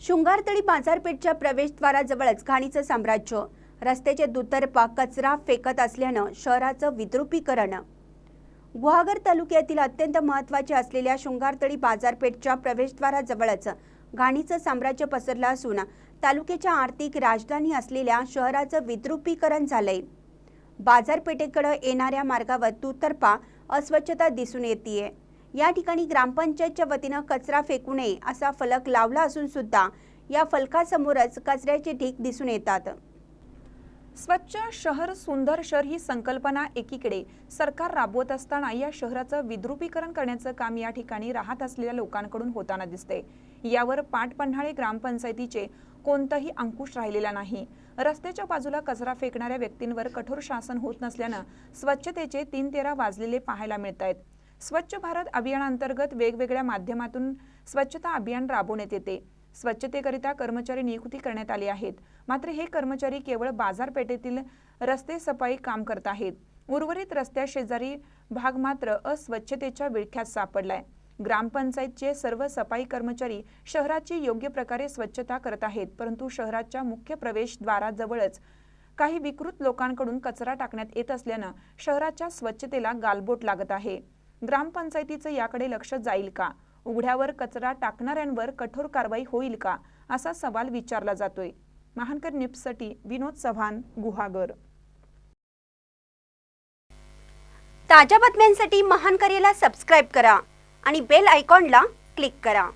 शृंगारतळी बाजारपेठच्या प्रवेशद्वाराजवळच घाणीचं साम्राज्य. रस्त्याचे दुतर्पा कचरा फेकत असल्यानं शहराचं विद्रुपीकरण. गुहागर तालुक्यातील अत्यंत महत्त्वाचे असलेल्या शृंगारतळी बाजारपेठच्या प्रवेशद्वाराजवळच घाणीचं साम्राज्य पसरलं असून तालुक्याच्या आर्थिक राजधानी असलेल्या शहराचं विद्रुपीकरण झालंय. बाजारपेठेकडे येणाऱ्या मार्गावर दुतर्फा अस्वच्छता दिसून येते या ठिकाणी ग्रामपंचायतच्या वतीनं कचरा फेकू नये असा फलक लावला असून सुद्धा या फलकासमोरच कचऱ्याचे ढीग दिसून येतात. स्वच्छ शहर सुंदर शहर ही संकल्पना एकीकडे सरकार राबवत असताना या शहराचं विद्रुपीकरण करण्याचं काम या ठिकाणी राहत असलेल्या लोकांकडून होताना दिसते यावर पाटपन्हाळे ग्रामपंचायतीचे कोणताही अंकुश राहिलेला नाही. रस्त्याच्या बाजूला कचरा फेकणाऱ्या व्यक्तींवर कठोर शासन होत नसल्यानं स्वच्छतेचे तीन तेरा वाजलेले पाहायला मिळत आहेत स्वच्छ भारत अभियानांतर्गत वेगवेगळ्या माध्यमातून स्वच्छता अभियान राबवण्यात येते. स्वच्छतेकरिता कर्मचारी नियुक्ती करण्यात आली आहेत. मात्र हे कर्मचारी केवळ बाजारपेठेतील रस्ते सफाई काम करत आहेत. उर्वरित रस्त्या शेजारी भाग मात्र अस्वच्छतेच्या विळख्यात सापडलाय. ग्रामपंचायतचे सर्व सफाई कर्मचारी शहराची योग्य प्रकारे स्वच्छता करत आहेत परंतु शहराच्या मुख्य प्रवेशद्वाराजवळच काही विकृत लोकांकडून कचरा टाकण्यात येत असल्यानं शहराच्या स्वच्छतेला गालबोट लागत आहे. ग्रामपंचायतीचं याकडे लक्ष जाईल का? उघड्यावर कचरा टाकणाऱ्यांवर कठोर कारवाई होईल का? असा सवाल विचारला जातोय. महानकर निप्ससाठी विनोद चव्हाण गुहागर. ताज्या बातम्यांसाठी महानकरेला सबस्क्राईब करा आणि बेल आयकॉनला क्लिक करा.